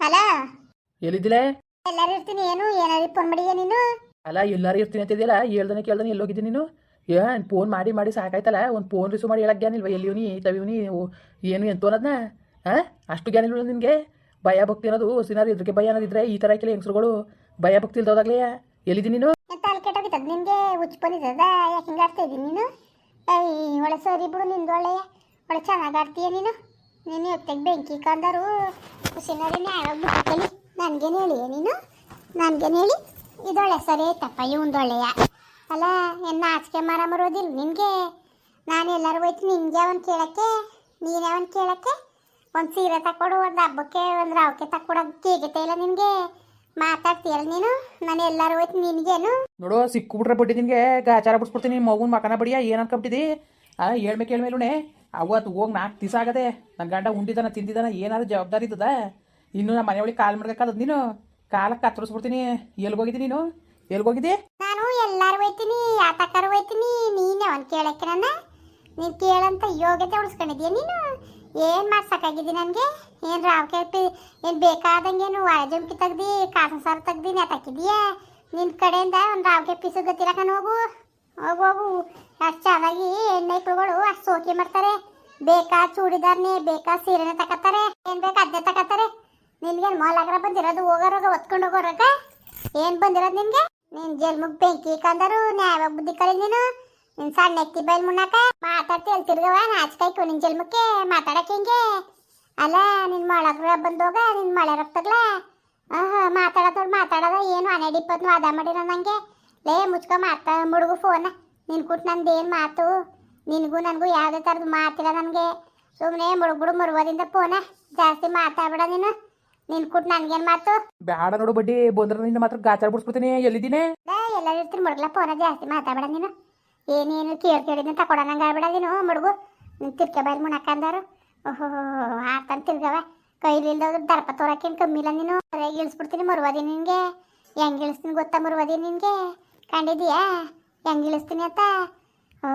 ಅಲ್ಲ ಎಲ್ಲಿದ್ದಿಲೆ? ಎಲ್ಲಾರು ಇರ್ತೀನಿ ಏನು? ಏನಾದ್ರು ಫೋನ್ ಮಾಡಿದ್ಯಾ ನೀನು? ಅಲ್ಲ ಎಲ್ಲಾರು ಇರ್ತೀನಿ ಅಂತಿದ್ಯಲ್ಲ ಕೇಳ್ದನೆ ಕೇಳ್ದಾನೆ ಎಲ್ಲೋಗಿದ್ದೀನಿ ನೀನು. ಏನ್ ಫೋನ್ ಮಾಡಿ ಮಾಡಿ ಸಾಕಾಯ್ತಲ್ಲ ಒಂದು ಫೋನ್ ರಿಸೀವ್ ಮಾಡಿ ಹೇಳಕ್ ಜ್ಞಾನಿಲ್ವ ಎಲ್ಲಿವ್ನಿ ತವಿವ್ನಿ ಏನು ಎಂತ ಅನ್ನೋದನ್ನ ಹಾಂ ಅಷ್ಟು ಗ್ಯಾನಿಲ್ ನಿನಗೆ? ಭಯ ಭಕ್ತಿ ಅನ್ನೋದು ಸಿನಾರು ಇದ್ರಿಗೆ ಭಯ ಅನ್ನೋದಿದ್ರೆ ಈ ಥರ ಕೆಲ ಹೆಂಗಸರುಗಳು ಭಯ ಭಕ್ತಿ ಇಲ್ದೋದಾಗ್ಲೇ ಎಲ್ಲಿದ್ದೀನಿ ನೀನು? ಕೆಟ್ಟೋಗಿತ್ತದ ನಿನ್ಗೆ? ಹುಚ್ಚು ಬಂದಿದ್ದದ ಯಾಕೆ ಹಿಂಗೆ ಆಡ್ತಾ ಇದ್ದೀನಿ ನೀನು? ಐ ಒಳ್ಳೆ ಸರಿ ಬಿಡು ನಿಂದು ಒಳ್ಳೆ ಒಳ್ಳೆ ಚೆನ್ನಾಗಿ ಆಡ್ತೀಯ ನೀನು? ನೀನು ಎತ್ತಾಗ ಬೆಂಕಿ ಕಂದರು ಹುಸಿನರಿ ನ್ಯಾಯ ಕೇಳಿ ನನಗೇನು ಹೇಳಿ, ನೀನು? ನನಗೇನು ಹೇಳಿ? ಇದೊಳ್ಳೆ ಸರಿ ಐತಪ್ಪ ಇವಂದೊಳ್ಳೆಯ ಅಲ್ಲ, ಎನ್ನ ನಾಚಿಕೆ ಮರ ಮರೋದಿಲ್ಲ ನಿನಗೆ? ನಾನು ಎಲ್ಲರೂ ಹೋಯ್ತು ನಿನಗೆ ಅವನು ಕೇಳಕ್ಕೆ? ನೀನೇ ಅವನು ಕೇಳಕ್ಕೆ? ಒಂದು ಸೀರೆ ತಕ್ಕೊಡು, ಒಂದು ಹಬ್ಬಕ್ಕೆ, ಒಂದು ರಾವಕ್ಕೆ ತಕ್ಕೊಡೋಕ್ಕೆ ಇಲ್ಲ ನಿನಗೆ? ಮಾತಾಡ್ತೀಯಲ್ಲ ನೀನು? ನಾನು ಎಲ್ಲರೂ ಹೋಯ್ತು ನಿನಗೇನು? ನೋಡು ಸಿಕ್ಕಿಬಿಟ್ರೆ ಬಡ್ಡಿ ನಿನಗೆ, ಗಾಚಾರ ಬಿಡ್ಸ್ಬಿಡ್ತೀನಿ, ಮಗುನ ಮಕನ ಬಡಿಯ, ಏನು ಅನ್ಕೊಂಬಿಟ್ಟಿದಿ? ಆ ಹೇಳ್ಬೇಕು ಹೇಳ್ಮೇಲುಣೆ ಅವತ್ತು ಹೋಗಿ ನಾಲ್ಕು ದಿವಸ ಆಗದೆ ನನ್ನ ಗಂಡ ಉಂಡಿದಾನ ತಿಂದಿದ್ದಾನ ಏನಾದ್ರು ಜವಾಬ್ದಾರಿ ಇದ್ದದ? ಇನ್ನು ನಮ್ಮ ಮನೆ ಒಳಗೆ ಕಾಲು ಮಾಡ್ಬೇಕಾದ ನೀನು. ಕಾಲಕ್ಕೆ ಕತ್ತರಿಸ್ಬಿಡ್ತೀನಿ. ಎಲ್ಗೋಗಿದ್ದಿ ನೀನು? ಎಲ್ಗೋಗಿದ್ದಿ ನಾನು ಎಲ್ಲಾರು ಹೋಯ್ತೀನಿ ಯಾತಕ್ಕಾರ ಹೋಯ್ತೀನಿ. ನೀನೇ ಅವ್ನು ಕೇಳಕ್ಕೆ ನನ್ನ? ನೀನು ಕೇಳಂತ ಯೋಗ್ಯತೆ ಉಳಿಸ್ಕೊಂಡಿದ್ಯಾ ನೀನು? ಏನು ಮಾಡ್ಸಕ್ಕಾಗಿದ್ದಿ ನನಗೆ? ಏನು ಕೇಳ್ತಿ? ಏನು ಬೇಕಾದಂಗೇನು ಒಳಜಂಕಿ ತೆಗ್ದು ಕಾಸು ಸಾರು ತೆಗ್ದು ನೆತಾಕಿದೀಯಾ ನಿನ್ನ ಕಡೆಯಿಂದ ಒಂದು ರಾವ್ಕೆ ಪೀಸು ಗೊತ್ತಿಲ್ಲ ಹೋಗು ಅಷ್ಟು ಚೆನ್ನಾಗಿ ಹೆಣ್ಣೈಕ್ಳುಗಳು ಅಷ್ಟು ಸೋಕಿ ಮಾಡ್ತಾರೆ. ಬೇಕಾ ಚೂಡಿದಾರ್ನೇ, ಬೇಕಾ ಸೀರೆನೆ ತಕತ್ತಾರೆ. ಏನು ಬೇಕಾ ಅದೇ ತಕತ್ತಾರೆ. ನಿನ್ಗೆ ಮಾಲಾಗ್ರ ಬಂದಿರೋದು ಹೋಗೋರೋಗ ಒತ್ಕೊಂಡು ಹೋಗೋರಾಗ ಏನು ಬಂದಿರೋದು ನಿನ್ಗೆ? ನೀನ್ ಜಲ್ಮುಗ್ ಬೆಂಕಿ ಕಂದರು ನ್ಯಾಯ ಬುದ್ಧಿ ಕಲಿ ನೀನು? ನಿನ್ ಸಣ್ಣ ಎತ್ತಿ ಬೈಲ್ ಮುನ್ನಾಕ ಮಾತಾಡ್ತಿ ಎಲ್ ತಿರ್ಗವ? ನಾಚ್ಕಾಯ್ತು ನಿನ್ ಜಲ್ಮಕ್ಕೆ ಮಾತಾಡಕ್ಕೆ ಹಿಂಗೆ? ಅಲ್ಲ, ನಿನ್ ಮೊಳಗ್ರ ಬಂದೋಗ, ನಿನ್ ಮಳೆ ರಕ್ತಗ್ಲ? ಆಹಾ ಮಾತಾಡೋದ್ ಮಾತಾಡೋದ ಏನು ಹನ್ನೆರಡು ಇಪ್ಪತ್ತು ಅದ ಮಾಡಿರೋ ನಂಗೆ. ಲೇ ಮುಚ್ಕೊ ಮಾತಾ ಮುಡುಗು ಫೋನ ನಿನ್ ಕುಟ್ ನಂದು ಏನು ಮಾತು? ನಿನಗೂ ನನಗೂ ಯಾವುದೇ ಥರದ್ದು ಮಾತಿಲ್ಲ ನನಗೆ. ಸುಮ್ಮನೆ ಮುಳುಗ್ಬಿಡು ಮುರುಗೋದಿಂದ ಫೋನ ಜಾಸ್ತಿ ಮಾತಾಡ್ಬೇಡ ನೀನು. ನಿನ್ ಕುಟ್ ನನ್ಗೇನು ಮಾತು? ಬೇಡ ನೋಡು ಬಡ್ಡಿ ಬಂದ್ರೆ ನಿನ್ನ ಮಾತ್ರ ಗಾಚಾರ ಬಿಡ್ಸ್ಬಿಡ್ತೀನಿ. ಎಲ್ಲಿದ್ದೀನಿ? ಏ, ಎಲ್ಲರೂ ಇರ್ತೀನಿ ಮುಡುಗ್ಲ ಫೋನ ಜಾಸ್ತಿ ಮಾತಾಡ್ಬೇಡ ನೀನು. ಏನೇನು ಕೇಳಿ ಕೇಳಿದ್ನ ತಕೊಡೋಣಂಗೆ ಆಗ್ಬೇಡ ನೀನು ಮುಡುಗು. ನೀನು ತಿರ್ಕೆ ಬಾಯಿ ಮುಣಕಂದಾರು ಓಹೋ ಆತನ್ ತಿರ್ಗವ. ಕೈಲಿಲ್ದೋದ್ರು ದರ್ಪ ತೋರಕ್ಕೇನು ಕಮ್ಮಿ ಇಲ್ಲ ನೀನು. ಇಳಿಸ್ಬಿಡ್ತೀನಿ ಮುರುವದಿ ನಿನಗೆ. ಹೆಂಗೆ ಇಳಿಸ್ತೀನಿ ಗೊತ್ತಾ ಮುರುವದಿ ನಿನಗೆ? ಕಂಡಿದೀಯಾ ಹೆಂಗೆ ಇಳಿಸ್ತೀನಿ ಅತ್ತ? ಓ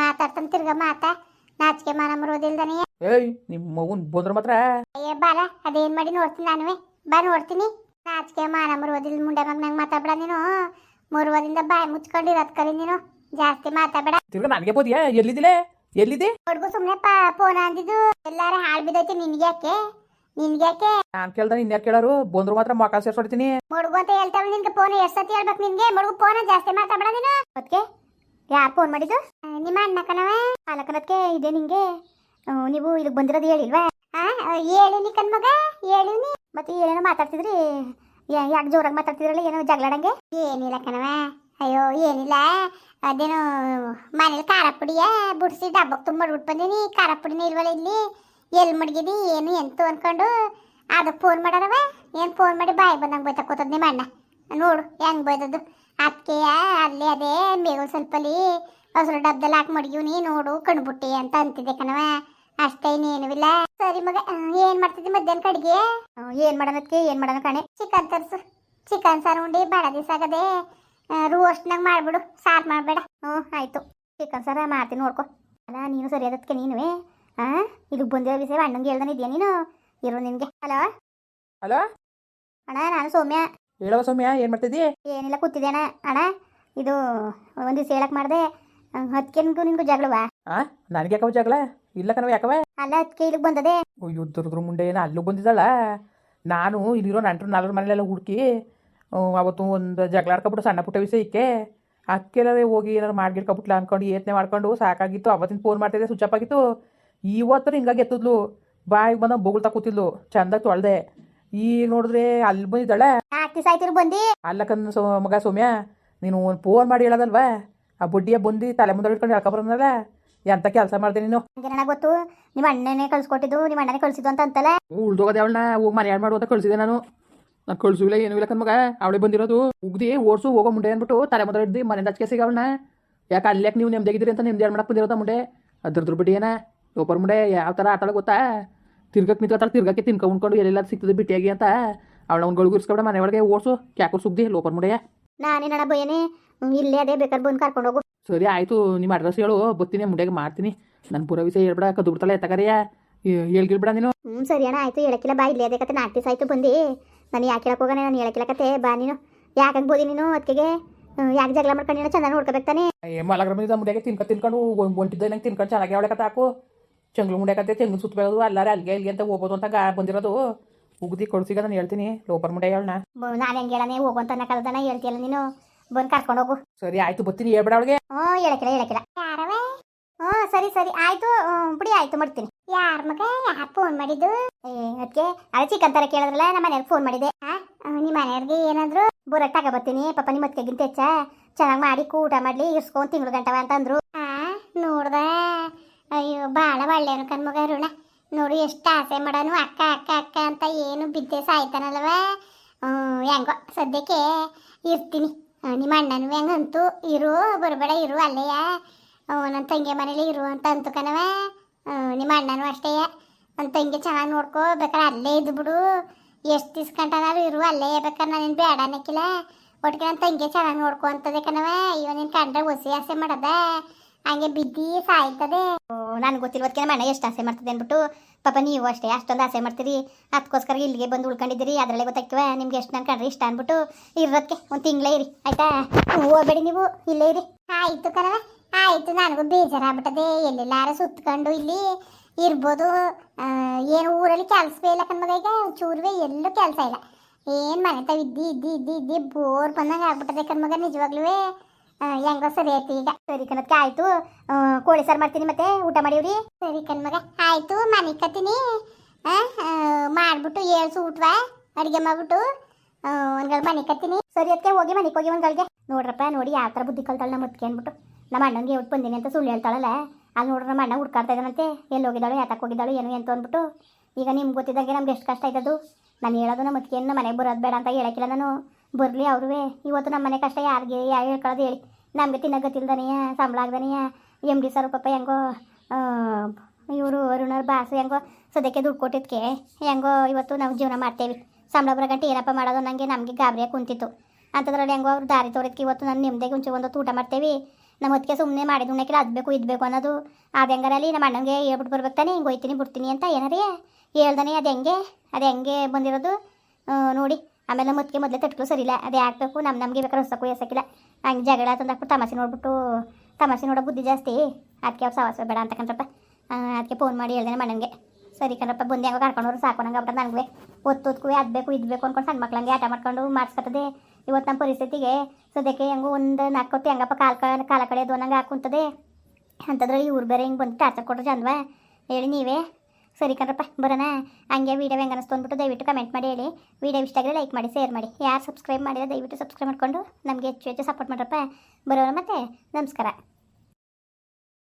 ಮಾತಾಡ್ತಾನೆ ತಿರ್ಗ ಮಾತಾ. ನಾಚಿಕೆ ಮಾನ ಮುರುವುದಿಲ್ದನೇ. ಏಯ್ ನಿಮ್ಮ ಮಗುನ್ ಬಂದ್ರೆ ಮಾತ್ರ. ಅಯ್ಯ ಬಾರ ಅದೇನ್ ಮಾಡಿ ನೋಡ್ತೀನಿ ನಾನುವೆ. ಬಾ ನೋಡ್ತೀನಿ. ನಾಚಿಕೆ ಮಾನ ಮರೋದಿಲ್ ಮುಂಡೆ ಮಗ ನಂಗೆ ಮಾತಾಡ್ಬೇಡ ನೀನು. ಮುರುವದಿಂದ ಬಾಯಿ ಮುಚ್ಕೊಂಡಿರೋದ್ ಕಲಿ ನೀನು. ಜಾಸ್ತಿ ಮಾತಾಡ್ಬೇಡ. ತಿರ್ಗ ನನಗೆ ಬೋದಿಯಾ? ಎಲ್ಲಿದೆ? ಹುಡುಗು ಸುಮ್ಮನೆ ಫೋನ್ ಅಂದಿದ್ದು. ಎಲ್ಲಾರ ಹಾಳು ಬಿದ್ದೈತಿ ನಿನ್ಗೆ ಯಾಕೆ ನಿನ್ಗೆ ಯಾಕೆ? ನಾನು ಕೇಳ್ದ ಇನ್ಯಾರು ಕೇಳೋರು? ಬಂದ್ರು ಮಾತ್ರ ಮೊಕ ಸೇರ್ಸ್ಬಿಡ್ತೀನಿ ಮುಡುಗು ಅಂತ ಹೇಳ್ತಾಳೆ ನಿನ್ಗೆ ಫೋನ್ ಎಷ್ಟು ಸತಿ ಹೇಳ್ಬೇಕು ನಿನ್ಗೆ? ಮುಡುಗು ಫೋನ್ ಜಾಸ್ತಿ ಮಾತಾಡಬೇಡ ನೀನು. ಅದಕ್ಕೆ ಯಾರು ಫೋನ್ ಮಾಡಿದ್ದು? ನಿಮ್ಮ ಅಣ್ಣ ಕಣವೆ ಅಲಕನಕ್ಕೆ ಇದೆ ನಿಂಗೆ. ನೀವು ಇಲ್ಲಿಗೆ ಬಂದಿರೋದು ಹೇಳಿಲ್ವಾ? ಆ ಹೇಳಿನಿ ಕಣ್ಮಗ ಹೇಳಿನಿ ಮತ್ತೆ ಏನೇನೋ ಮಾತಾಡ್ತಿದ್ರಿ? ಯಾಕೆ ಜೋರಾಗಿ ಮಾತಾಡ್ತಿದ್ರಲ್ಲ ಏನೋ ಜಗಳಾಡಂಗೆ? ಏನಿಲ್ಲ ಕಣವ ಅಯ್ಯೋ ಏನಿಲ್ಲ. ಅದೇನೋ ಮನೇಲಿ ಖಾರ ಪುಡಿಯ ಬುಡ್ಸಿ ಡಬ್ಬಕ್ಕೆ ತುಂಬ ಬಂದೀನಿ. ಖಾರ ಪುಡಿನ ಇಲ್ವಲ್ಲ ಇಲ್ಲಿ? ಎಲ್ಲಿ ಮಡಗಿದಿ ಏನು ಎಂತು ಅನ್ಕೊಂಡು? ಅದು ಫೋನ್ ಮಾಡಾರವ ಏನು ಫೋನ್ ಮಾಡಿ ಬಾಯಿ ಬಂದಂಗೆ ಬೈತಾ ಕೂತದ್ ನಿಮ್ಮ ಅಣ್ಣ? ನೋಡು ಹೆಂಗ್ ಬೈದದ್ದು? ಅದಕ್ಕೆ ಅಲ್ಲಿ ಅದೇ ಮೇಗಳು ಸ್ವಲ್ಪಲಿ ಹಸಿರು ಡಬ್ದಲ್ಲಿ ಹಾಕಿ ಮಡಗಿವ್ನಿ ನೋಡು ಕಣ್ಬುಟ್ಟಿ ಅಂತ ಅಂತಿದ್ದೆ ಕಣವ ಅಷ್ಟೇ ಇನ್ನೇನು ಇಲ್ಲ. ಸರಿ ಮಗ ಏನು ಮಾಡ್ತಿದ್ದಿ ಮಧ್ಯಾಹ್ನ ಕಡೆಗೆ? ಏನ್ ಮಾಡೋದಕ್ಕೆ ಏನ್ ಮಾಡೋಣ ಕಣೆ? ಚಿಕನ್ ತರಿಸು. ಚಿಕನ್ ಸಾರು ಉಂಡಿ ಭಾಳ ದಿವಸ ಆಗದೆ. ರೋಸ್ಟ್ನಾಗ ಮಾಡ್ಬಿಡು. ಸಾರು ಮಾಡಬೇಡ. ಹ್ಞೂ ಆಯ್ತು. ಚಿಕನ್ ಸಾರ ಮಾಡ್ತೀನಿ ನೋಡ್ಕೊ. ಅಲ್ಲ ನೀನು ಸರಿ ಅದಕ್ಕೆ ನೀನುವೆ? ಆ? ಇದು ಬಂದಿರೋ ವಿಷಯ ಅಣ್ಣಂಗೆ ಹೇಳ್ದನಿದ್ಯಾ ಇದೆಯಾ ನೀನು? ಇರೋ ನಿನಗೆ. ಹಲೋ? ಹಲೋ? ಅಣ್ಣ ನಾನು ಸೌಮ್ಯ. ಹೇಳೋ ಸೌಮ್ಯ ಏನು ಮಾಡ್ತಿದ್ದಿ? ಏನಿಲ್ಲ ಕೂತಿದ್ದೆ ಅಣ್ಣ. ಅಣ್ಣ ಇದು ಒಂದು ದಿವಸ ಹೇಳಕ್ ಮಾಡಿದೆ. ಹತ್ಕೆನ್ಗೂ ನಿನ್ಗೂ ಜಗಳವಾ? ಆ? ನನಗೆ ಯಾಕವ ಜಗಳ? ಇಲ್ಲ ಕಣವ ಯಾಕವ ಅಲ್ಲ ಹತ್ಕೆ ಇಲ್ಲಿಗೆ ಬಂದದೆ. ಅಯ್ಯೋ ದುರ್ದ್ರ ಮುಂಡೆ ಏನೋ ಅಲ್ಲೂ ಬಂದಿದ್ದಾಳ ನಾನು ಇಲ್ಲಿರೋ ನಂಟ್ರು ನಾಲ್ಕು ಮನೆಯಲ್ಲೆಲ್ಲ ಹುಡುಕಿ ಅವತ್ತು ಒಂದು ಜಗಳ ಆಡ್ಕೊಬಿಟ್ಟು ಸಣ್ಣ ಪುಟ್ಟ ವಿಷಯಕ್ಕೆ ಅದಕ್ಕೆಲ್ಲ ಹೋಗಿ ಏನಾರು ಮಾಡ್ಗಿಡ್ಕೊಬಿಟ್ಲ ಅನ್ಕೊಂಡು ಯತ್ನೆ ಮಾಡ್ಕೊಂಡು ಸಾಕಾಗಿತ್ತು. ಅವತ್ತಿನ ಫೋನ್ ಮಾಡ್ತಿದ್ದೆ ಸ್ವಿಚ್ ಆಫ್ ಆಗಿತ್ತು. ಇವತ್ತು ಹಿಂಗಾಗಿ ಎತ್ತಿದ್ಲು. ಬಾಯಿಗೆ ಬಂದ ಬೊಗಳ್ತಾ ಕೂತಿದ್ಲು. ಚಂದ ತೊಳ್ದೆ ಈಗ ನೋಡಿದ್ರೆ ಅಲ್ಲಿ ಬಂದಿದ್ದಾಳೆ. ಬಂದಿ. ಅಲ್ಲಕನ್ ಸೋ ಮಗ ಸೌಮ್ಯ ನೀನು ಒಂದು ಫೋನ್ ಮಾಡಿ ಹೇಳೋದಲ್ವಾ? ಆ ಬುಡ್ಡಿಯ ಬಂದು ತಲೆ ಮುಂದೆ ಇಟ್ಕೊಂಡು ಹೇಳ್ಕೊಬರನಲ್ಲ ಎಂತ ಕೆಲಸ ಮಾಡಿದೆ ನೀನು? ಗೊತ್ತು ನಿಮ್ಮ ಅಣ್ಣನೇ ಕಳ್ಸಿಕೊಟ್ಟಿದ್ದು ನಿಮ್ಮ ಅಣ್ಣನೇ ಕಳ್ಸಿದ್ದು ಅಂತ ಅಂತಲ್ಲ ಉಳ್ದೋಗದೆ ಅವಳನ್ನ. ಹೋಗಿ ಮನೆ ಹಾಳು ಮಾಡುವಂತ ಕಳ್ಸಿದೆ ನಾನು. ನಾನು ಕಳ್ಸಿಲ್ಲ ಏನು ಇಲ್ಲ ಕನ್ ಮಗ. ಅವಳೇ ಬಂದಿರೋದು. ಉಗ್ದಿ ಓಡಿಸು ಹೋಗೋ ಮುಂಡೆ ಅಂದ್ಬಿಟ್ಟು ತಲೆ ಮುಂದೆ ಹಿಡ್ದು ಮನೆಯಿಂದ ಹಚ್ಕೆ ಸಿಗ ಅವಳನ್ನ. ಯಾಕೆ ಅಲ್ಲಿ ಯಾಕೆ ನೀವು ನೆಮ್ಮದಿಗಿದ್ದೀರಿ ಅಂತ ನೆಮ್ಮದಿ ಮಾಡಕ್ಕೆ ಬಂದಿರೋದ ಮುಂಡೆ? ಅದ್ರದ್ರ ಬಿಟ್ಟು ಏನ? ಒಬ್ಬರ ಮುಂಡೆ ಯಾವ ಥರ ಆಟಾಡ ಗೊತ್ತಾ? ತಿರ್ಗಕ್ಕೆ ನಿಂತ್ಕೊತಾಳೆ ತಿರ್ಗಕ್ಕೆ ತಿನ್ಕೊಂಡು ಉಣ್ಕೊಂಡು ಎಲ್ಲೆಲ್ಲ ಸಿಗ್ತದೆ ಬಿಟ್ಟಿಯಾಗಿ ಅಂತ. ಅವಳ ಅವ್ನು ಗಳಿಗಿರ್ಸ್ಕೊಂಡು ಮನೆ ಒಳಗೆ ಓಡಿಸು ಕ್ಯಾಕೋ ಸುಗ್ದಿ ಲೋಪರ್ ಮುಂಡೆಯ ನಾನೇನಣ್ಣ ಬಯ್ಯನೇ ಇಲ್ಲೇ ಅದೇ ಬೇಕಾದ್ರೆ ಬಂದು ಕರ್ಕೊಂಡು ಹೋಗು. ಸರಿ ಆಯಿತು ನಿಮ್ಮ ಅಡ್ರೆಸ್ ಹೇಳು ಬತ್ತೀನಿ ಮುಂಡೆಗೆ ಮಾಡ್ತೀನಿ. ನನ್ನ ಪೂರ ವಿಷಯ ಹೇಳ್ಬೇಡ ಕದ್ದು ಬಿಡ್ತಾಳೆ ಎತ್ತಕರಿಯ ಹೇಳ್ಗಿಳ್ಬಿಡ ನೀನು. ಹ್ಞೂ ಸರಿ ಅಣ್ಣ ಆಯಿತು ಹೇಳಕ್ಕಿಲ್ಲ ಬಾ ಇಲ್ಲೇ ಅದೇ ಕತೆ ನಾಲ್ಕು ದಿವಸ ಆಯಿತು ಬಂದು. ನಾನು ಯಾಕೆ ಹೇಳಕ್ಕೆ ಹೋಗೋಣ ನಾನು ಹೇಳಕ್ಕಿಲ್ಲ ಕತೆ ಬಾ ನೀನು. ಯಾಕೆ ಆಗ್ಬೋದು ನೀನು ಅದಕ್ಕೆ ಯಾಕೆ ಜಗಳ ಮಾಡ್ಕೊಂಡು ನೀನು ಚೆನ್ನಾಗಿ ನೋಡ್ಕೋಬೇಕು ತಾನೆ. ಏ ಮಲಗ್ರ ಮೇಲೆ ಮುಂಡೆಗೆ ತಿನ್ಕ ತಿನ್ಕೊಂಡು ಹೊಂಟಿದ್ದೆ ನಂಗೆ ತಿನ್ಕೊಂಡು ಚೆನ್ನಾಗಿ ಅವಳೆ ಕತೆ ಹಾಕು. ಚಂಗ್ಳು ಮುಂಡೆಕತ್ತೆ ತೆಂಗಿನ ಸುತ್ತ ಬೆಳೆದು ಅಲ್ಲಾರ ಅಲ್ಲಿಗೆ ಇಲ್ಲಿಗೆ ಅಂತ ಹೋಗೋದು ಅಂತ ಗಾ ಬಂದಿರೋದು. ಉಗ್ದಿ ಕೊಡ್ಸಿಗ ನಾನು ಹೇಳ್ತೀನಿ ಲೋಪರ್ ಮುಂಡೆ ಹೇಳಣ ನಾನು ಹೆಂಗೆ ಹೇಳನೆ ಹೋಗುವಂತ ಅನ್ನಕಲ್ದನ ಹೇಳ್ತಿಯಲ್ಲ ನೀನು. ಬಂದು ಕರ್ಕೊಂಡು ಹೋಗು. ಸರಿ ಆಯ್ತು ಬರ್ತೀನಿ ಹೇಳ್ಬೇಡ ಅವಳಿಗೆ. ಹ್ಞೂ ಹೇಳಕ್ಕಿಲ್ಲ ಹೇಳಕ್ಕಿಲ್ಲ. ಯಾರವೇ ಹ್ಞೂ ಸರಿ ಸರಿ ಆಯ್ತು ಬಿಡಿ ಆಯ್ತು ಮಾಡ್ತೀನಿ. ಯಾರ ಮಗ? ಯಾರು ಫೋನ್ ಮಾಡಿದ್ದು? ಏ ಅದಕ್ಕೆ ಅದೇ ಚಿಕನ್ ತರ ಕೇಳಿದ್ರಲ್ಲ ನಮ್ಮ ಮನೆಯವ್ರಿಗೆ ಫೋನ್ ಮಾಡಿದೆ ನಿಮ್ಮ ಮನೆಯವ್ರಿಗೆ ಏನಾದ್ರು ತಗೋ ಬರ್ತೀನಿ ಪಾಪ ನಿಮ್ಮ ಮತ್ತೆಗಿಂತ ಹೆಚ್ಚ. ಚೆನ್ನಾಗಿ ಮಾಡಿ ಊಟ ಮಾಡ್ಲಿ ಇಸ್ಕೊಂಡು ತಿಂಗಳು ಗಂಟವ ಅಂತಂದ್ರು. ಆ ನೋಡ್ದ. ಅಯ್ಯೋ ಭಾಳ ಒಳ್ಳೆಯವನು ಕಣ್ಮಗ ಅರುಣ. ನೋಡು, ಎಷ್ಟು ಆಸೆ ಮಾಡೋನು ಅಕ್ಕ ಅಕ್ಕ ಅಕ್ಕ ಅಂತ ಏನು ಬಿದ್ದೆ ಸಾಯ್ತಾನಲ್ವ? ಹೆಂಗೋ, ಸದ್ಯಕ್ಕೆ ಇರ್ತೀನಿ. ನಿಮ್ಮ ಅಣ್ಣನೂ ಹೆಂಗಂತೂ ಇರು, ಬರಬೇಡ, ಇರು ಅಲ್ಲೆಯ ನನ್ನ ತಂಗಿ ಮನೇಲಿ ಇರು ಅಂತ ಅಂತು ಕಣವ. ನಿಮ್ಮ ಅಣ್ಣನೂ ಅಷ್ಟೇಯ ನನ್ನ ತಂಗಿ ಚೆನ್ನಾಗಿ ನೋಡ್ಕೋ ಬೇಕಾದ್ರೆ ಅಲ್ಲೇ ಇದ್ದು ಬಿಡು. ಎಷ್ಟು ದಿವ್ಸ ಇರು, ಅಲ್ಲೇ ಬೇಕಾದ್ರೆ ನಾನೇನು ಬೇಡ ಅನ್ನಕ್ಕಿಲ್ಲ. ಒಟ್ಟಿಗೆ ನನ್ನ ತಂಗಿ ಚೆನ್ನಾಗಿ ನೋಡ್ಕೊ ಅಂತದೆ ಕಣವ. ಇವ ನೀನು ಕಂಡ್ರೆ ಒಸಿ ಆಸೆ ಮಾಡದ. ಹಂಗೆ ಬಿದ್ದಿ ಸಾಯ್ತದೆ. ನನಗೆ ಗೊತ್ತಿಲ್ವದಕ್ಕೆ ನಮ್ಮ ಎಷ್ಟು ಆಸೆ ಮಾಡ್ತದೆ ಅಂದ್ಬಿಟ್ಟು. ಪಾಪ ನೀವು ಅಷ್ಟೇ, ಅಷ್ಟೊಂದು ಆಸೆ ಮಾಡ್ತೀರಿ. ಅದಕ್ಕೋಸ್ಕರ ಇಲ್ಲಿಗೆ ಬಂದು ಉಳ್ಕೊಂಡಿದ್ದೀರಿ, ಅದರಲ್ಲೇ ಗೊತ್ತಾಗ್ತವೆ ನಿಮ್ಗೆ ಎಷ್ಟು ನನ್ನ ಕಂಡ್ರೆ ಇಷ್ಟ ಅಂದ್ಬಿಟ್ಟು. ಇರೋದಕ್ಕೆ ಒಂದು ತಿಂಗಳೇ ಇರಿ, ಆಯ್ತಾ? ಹೋಗ್ಬೇಡಿ ನೀವು, ಇಲ್ಲೇ ಇರಿ. ಆಯ್ತು ಕಣವ ಆಯ್ತು, ನನಗೂ ಬೇಜಾರಾಗ್ಬಿಟ್ಟದೆ. ಎಲ್ಲೆಲ್ಲಾರು ಸುತ್ತಕೊಂಡು ಇಲ್ಲಿ ಇರ್ಬೋದು. ಏನು ಊರಲ್ಲಿ ಕೆಲಸವೇ ಇಲ್ಲ ಕಣ್ಮಗ ಈಗ ಚೂರುವೆ ಎಲ್ಲೂ ಕೆಲಸ ಇಲ್ಲ. ಏನು ಮನೆ ತಾವು ಇದ್ದಿ ಇದ್ದಿ ಇದ್ದಿ ಇದ್ದಿ, ಬೋರ್ ಬಂದಂಗೆ ಆಗ್ಬಿಟ್ಟದೆ ಕಣ್ಮಗ ನಿಜವಾಗ್ಲೂ ಹೆಂಗೋ ಸರಿ ಆಯ್ತು ಈಗ. ಸರಿ ಕಣಕ್ಕೆ ಆಯ್ತು. ಕೋಳಿ ಸಾರು ಮಾಡ್ತೀನಿ ಮತ್ತೆ. ಊಟ ಮಾಡಿವ್ರಿ? ಸರಿ ಕಣ್ಮಗ ಆಯ್ತು ಮನೆ ಕತ್ತೀನಿ ಮಾಡ್ಬಿಟ್ಟು ಏಳ್ಸು ಊಟವ, ಅಡುಗೆ ಮಾಡ್ಬಿಟ್ಟು. ಒಂದ್ಗಳು ಮನೆ ಕತ್ತೀನಿ ಸರಿ ಅದಕ್ಕೆ ಹೋಗಿ ಮನೆಗೆ ಹೋಗಿ ಒಂದ್ಗಳಿಗೆ. ನೋಡ್ರಪ್ಪ, ನೋಡಿ ಯಾವ ಥರ ಬುದ್ಧಿ ಕಲ್ತಾಳೆ ನಮ್ಮ ಮುತ್ಕೆ ಅಂದ್ಬಿಟ್ಟು. ನಮ್ಮ ಅಣ್ಣಂಗೆ ಯಾವತ್ತು ಬಂದೀನಿ ಅಂತ ಸುಳ್ಳು ಹೇಳ್ತಾಳಲ್ಲ. ಅಲ್ಲಿ ನೋಡ್ರಿ ನಮ್ಮ ಅಣ್ಣ ಹುಡ್ಕಾಡ್ತಾ ಇದ್ದಾನಂತೆ ಎಲ್ಲಿ ಹೋಗಿದ್ದಾಳು ಯಾತಕ್ಕೆ ಹೋಗಿದ್ದಾಳು, ಏನು ಅಂತ ಅಂದ್ಬಿಟ್ಟು. ಈಗ ನಿಮ್ಗೆ ಗೊತ್ತಿದ್ದಾಗೆ ನಮ್ಗೆ ಎಷ್ಟು ಕಷ್ಟ ಆಯ್ತದು? ನಾನು ಹೇಳೋದು ನಮ್ಮ ಮುತ್ಕೆಯನ್ನು ಮನೆಗೆ ಬರೋದು ಬೇಡ ಅಂತ ಹೇಳಕ್ಕಿಲ್ಲ ನಾನು. ಬರಲಿ ಅವ್ರುವೆ, ಇವತ್ತು ನಮ್ಮ ಮನೆ ಕಷ್ಟ ಯಾರಿಗೆ ಯಾರು ಹೇಳ್ಕೊಳ್ಳೋದು ಹೇಳಿ. ನಮಗೆ ತಿನ್ನೋ ಗೊತ್ತಿಲ್ದನೆಯ ಸಂಬಳ ಆಗ್ದನೆಯ ಎಂ ಡಿ ಸರ್ ಪಾಪ ಹೆಂಗೋ ಇವರು ಅರುಣರ್ ಬಾಸು ಹೆಂಗೋ ಸದ್ಯಕ್ಕೆ ದುಡ್ಡು ಕೊಟ್ಟಿದ್ದಕ್ಕೆ ಹೆಂಗೋ ಇವತ್ತು ನಾವು ಜೀವನ ಮಾಡ್ತೇವೆ. ಸಂಬಳ ಬರಗಂಟೆ ಏನಪ್ಪ ಮಾಡೋದು? ನನಗೆ ನಮಗೆ ಗಾಬರಿಯಾಗಿ ಕುಂತಿತ್ತು. ಅಂಥದ್ರಲ್ಲಿ ಹೆಂಗೋ ಅವ್ರು ದಾರಿ ತೋರಿದ್ಕೆ ಇವತ್ತು ನಾನು ನಿಮ್ಮದೇ ಒಂಚೂರು ಒಂದು ಊಟ ಮಾಡ್ತೇವೆ. ನಮ್ಮ ಹೊತ್ತಿಗೆ ಸುಮ್ಮನೆ ಮಾಡಿದ ಉಣ್ಣಕ್ಕಿಲ್ಲ ಅದು ಬೇಕು, ಇದು ಬೇಕು ಅನ್ನೋದು. ಅದು ಹೆಂಗಾರಲ್ಲಿ ನಮ್ಮ ಅಣ್ಣಂಗೆ ಹೇಳ್ಬಿಟ್ಟು ಬರ್ಬೇಕು ತಾನೆ, ಹಿಂಗೆ ಹೋಯ್ತೀನಿ ಬಿಡ್ತೀನಿ ಅಂತ ಏನಾರೇ ಹೇಳ್ದಾನೆ. ಅದು ಹೆಂಗೆ? ಅದು ಹೆಂಗೆ ಬಂದಿರೋದು? ನೋಡಿ. ಆಮೇಲೆ ನಮ್ಮ ಹೊತ್ತಿಗೆ ಮೊದಲೇ ತಟ್ಕಲು ಸರಿ ಅದೇ ಹಾಕ್ಬೇಕು ನಮ್ಮ ನಮಗೆ ಬೇಕಾದ್ರೆ ಹೊಸಕ್ಕೂ ಎಸಕ್ಕಿಲ್ಲ ಹಂಗೆ ಜಗಳ ತಂದಾಕ್ಬಿಟ್ಟು ತಮಾಷೆ ನೋಡ್ಬಿಟ್ಟು, ತಮಾಷೆ ನೋಡೋ ಬುದ್ಧಿ ಜಾಸ್ತಿ. ಅದಕ್ಕೆ ಅವ್ರು ಸವಾಸ ಬೇಡ ಅಂತ ಕಣ್ರಪ್ಪ. ಅದಕ್ಕೆ ಫೋನ್ ಮಾಡಿ ಹೇಳ್ದೇನೆ ಮಣ್ಣಂಗೆ ಸರಿ ಕಣ್ರಪ್ಪ ಬಂದು ಹೆಂಗೋ ಕರ್ಕೊಂಡವ್ರು ಸಾಕು ನಂಗೆ ನನಗೆ. ಒತ್ತು ಅದು ಬೇಕು, ಇದು ಬೇಕು ಅಂದ್ಕೊಂಡು ಸಣ್ಣ ಮಕ್ಳಂಗೆ ಆಟ ಮಾಡ್ಕೊಂಡು ಮಾಡಿಸ್ಕೊತದೆ. ಇವತ್ತು ನಮ್ಮ ಪರಿಸ್ಥಿತಿಗೆ ಸದ್ಯಕ್ಕೆ ಹೆಂಗೋ ಒಂದು ನಾಲ್ಕು ಹೊತ್ತು ಹೆಂಗಪ್ಪ ಕಾಲ ಕಾಲ ಕಡೆ ಅನ್ನಂಗೆ ಹಾಕುಂತದೆ ಅಂಥದ್ರಲ್ಲಿ ಇವ್ರು ಬೇರೆ ಹಿಂಗೆ ಬಂದು ಟಾರ್ಚರ್ ಕೊಟ್ಟರು ಚಂದ್ವ. ಹೇಳಿ ನೀವೇ. ಸರಿ ಕಣ್ರಪ್ಪ, ಬರೋಣ. ಹಂಗೆ ವೀಡಿಯೋ ಹೆಂಗೆ ಅನಿಸ್ತು ಅಂದ್ಬಿಟ್ಟು ದಯವಿಟ್ಟು ಕಮೆಂಟ್ ಮಾಡಿ ಹೇಳಿ. ವೀಡಿಯೋ ಇಷ್ಟ ಆಗಿದ್ರೆ ಲೈಕ್ ಮಾಡಿ ಶೇರ್ ಮಾಡಿ. ಯಾರು ಸಬ್ಸ್ಕ್ರೈಬ್ ಮಾಡಿದ್ರೆ ದಯವಿಟ್ಟು ಸಬ್ಸ್ಕ್ರೈಬ್ ಮಾಡ್ಕೊಂಡು ನಮಗೆ ಹೆಚ್ಚು ಹೆಚ್ಚು ಸಪೋರ್ಟ್ ಮಾಡ್ರಪ್ಪ. ಬರೋಣ ಮತ್ತೆ. ನಮಸ್ಕಾರ.